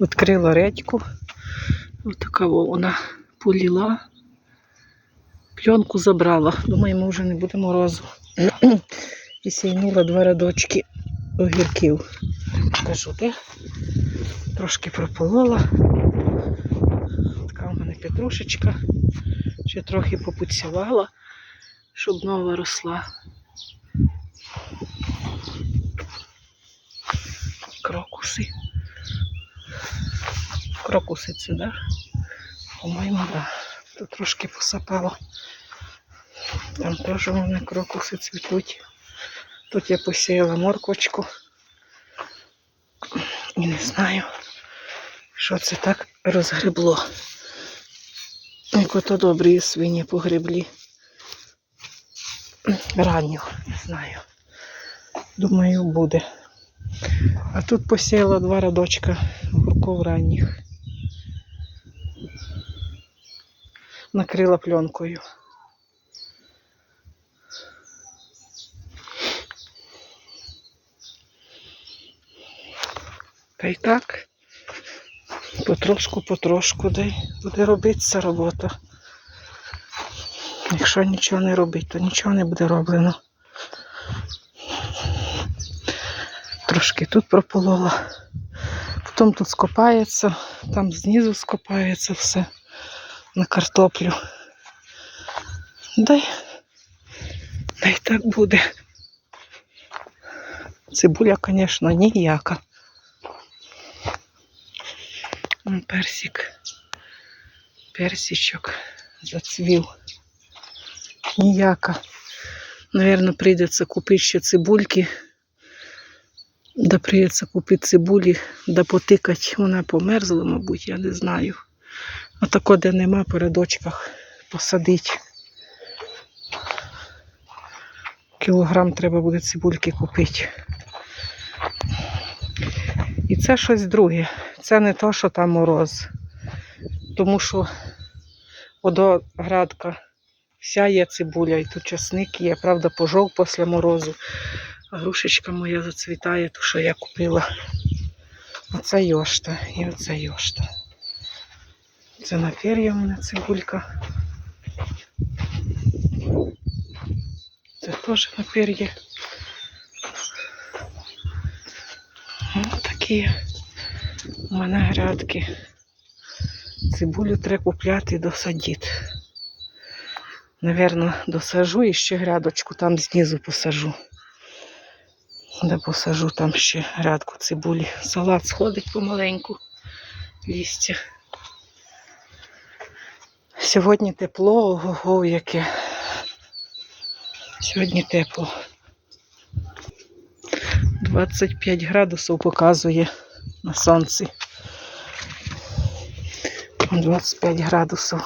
Відкрила редьку. Ось така вона поліла. Пленку забрала. Думаю, ми вже не буде морозу. І сійнула два рядочки огірків. Кажу, де? Трошки прополола. Така у мене петрушечка. Ще трохи попуцювала, щоб нова росла. Крокуси. Крокуси це, да? По-моєму, да. Тут трошки посапало. Там теж у мене крокуси цвітуть. Тут я посіяла морквочку. І не знаю, що це так розгребло. Як ото добрі свині погреблі. Ранню, не знаю. Думаю, буде. А тут посіяла два рядочка огурков ранніх. Накрила пленкою. Та й так. Потрошку, потрошку дай буде робитися робота. Якщо нічого не робити, то нічого не буде роблено. Трошки тут прополола. Потім тут скопається, там знизу скопається все на картоплю. Дай, дай так буде. Цибуля, звісно, ніяка. Персик. Персичок зацвів. Ніяка. Наверно, прийдеться купити ще цибульки. Да прийдеться купити цибулі, да потикати. Вона померзла, мабуть, я не знаю. А тако, де нема, по рядочках посадити. Кілограм треба буде цибульки купити. І це щось друге. Це не то, що там мороз. Тому що водоградка вся є цибуля, і тут часник є, правда, пожов після морозу. А грушечка моя зацвітає, ту, що я купила. Оце йошта і оце йошта. Це на мене цибулька. Це теж на пер'я. Ось такі у мене грядки. Цибулю треба купляти і досадити. Навірно, досажу і ще грядочку там знизу посажу. Де посажу там ще грядку цибулі. Салат сходить помаленьку. Лістя. Сьогодні тепло, ого, яке. Сьогодні тепло. 25 градусів показує на сонці. 25 градусів.